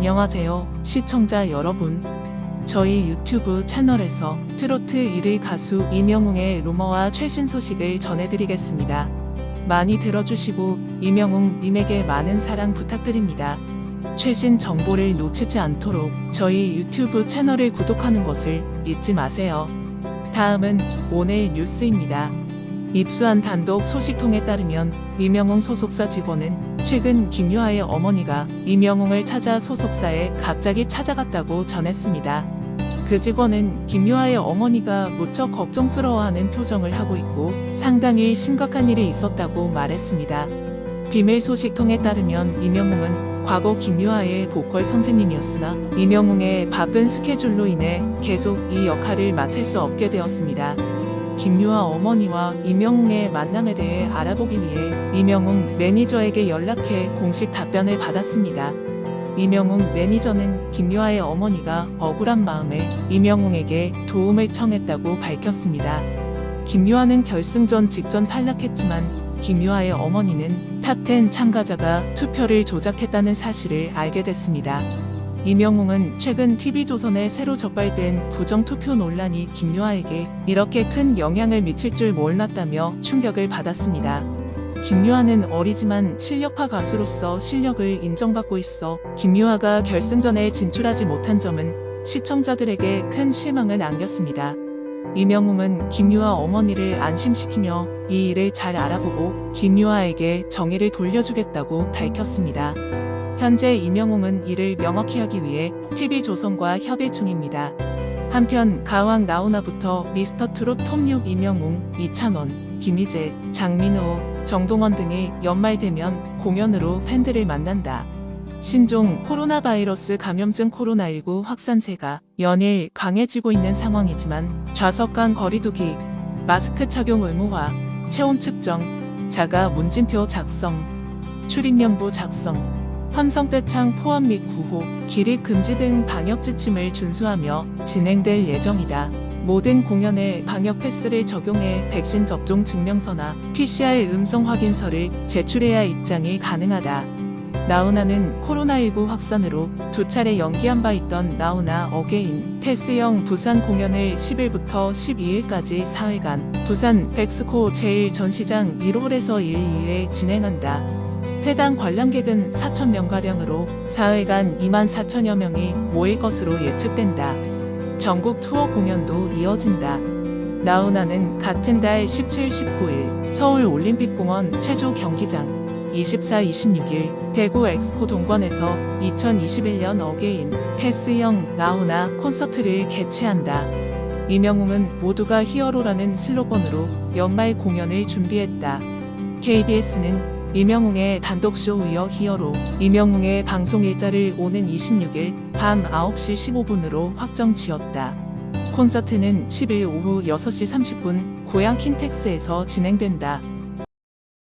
안녕하세요, 시청자 여러분. 저희 유튜브 채널에서 트로트 1위 가수 이명웅의 루머와 최신 소식을 전해드리겠습니다. 많이 들어주시고 이명웅 님에게 많은 사랑 부탁드립니다. 최신 정보를 놓치지 않도록 저희 유튜브 채널을 구독하는 것을 잊지 마세요. 다음은 오늘 뉴스입니다. 입수한 단독 소식통에 따르면 이명웅 소속사 직원은 최근 김유아의 어머니가 이명웅을 찾아 소속사에 갑자기 찾아갔다고 전했습니다. 그 직원은 김유아의 어머니가 무척 걱정스러워하는 표정을 하고 있고 상당히 심각한 일이 있었다고 말했습니다. 비밀 소식통에 따르면 이명웅은 과거 김유아의 보컬 선생님이었으나 이명웅의 바쁜 스케줄로 인해 계속 이 역할을 맡을 수 없게 되었습니다. 김유아 어머니와 이명웅의 만남에 대해 알아보기 위해 이명웅 매니저에게 연락해 공식 답변을 받았습니다. 이명웅 매니저는 김유아의 어머니가 억울한 마음에 이명웅에게 도움을 청했다고 밝혔습니다. 김유아는 결승전 직전 탈락했지만 김유아의 어머니는 탑10 참가자가 투표를 조작했다는 사실을 알게 됐습니다. 이명웅은 최근 TV조선에 새로 적발된 부정투표 논란이 김유아에게 이렇게 큰 영향을 미칠 줄 몰랐다며 충격을 받았습니다. 김유아는 어리지만 실력파 가수로서 실력을 인정받고 있어 김유아가 결승전에 진출하지 못한 점은 시청자들에게 큰 실망을 남겼습니다. 이명웅은 김유아 어머니를 안심시키며 이 일을 잘 알아보고 김유아에게 정의를 돌려주겠다고 밝혔습니다. 현재 이명웅은 이를 명확히 하기 위해 TV조선과 협의 중입니다. 한편 가왕 나훈아부터 미스터트롯 톱6 이명웅, 이찬원, 김희재, 장민호, 정동원 등이 연말 되면 공연으로 팬들을 만난다. 신종 코로나 바이러스 감염증 코로나19 확산세가 연일 강해지고 있는 상황이지만 좌석 간 거리두기, 마스크 착용 의무화, 체온 측정, 자가 문진표 작성, 출입명부 작성, 함성대창 포함 및 구호, 기립 금지 등 방역 지침을 준수하며 진행될 예정이다. 모든 공연에 방역 패스를 적용해 백신 접종 증명서나 PCR 음성 확인서를 제출해야 입장이 가능하다. 나훈아는 코로나19 확산으로 두 차례 연기한 바 있던 나훈아 어게인 테스형 부산 공연을 10일부터 12일까지 4회간 부산 백스코 제1전시장 1홀에서 1, 2회 진행한다. 해당 관람객은 4천명가량으로 4회간 2만 4천여 명이 모일 것으로 예측된다. 전국 투어 공연도 이어진다. 나훈아는 같은 달 17, 19일 서울 올림픽공원 체조 경기장 24, 26일 대구 엑스코 동관에서 2021년 어게인 테스형 나훈아 콘서트를 개최한다. 이명웅은 모두가 히어로라는 슬로건으로 연말 공연을 준비했다. KBS는 이명웅의 단독쇼 이어 히어로 이명웅의 방송 일자를 오는 26일 밤 9시 15분으로 확정 지었다. 콘서트는 10일 오후 6시 30분 고향 킨텍스에서 진행된다.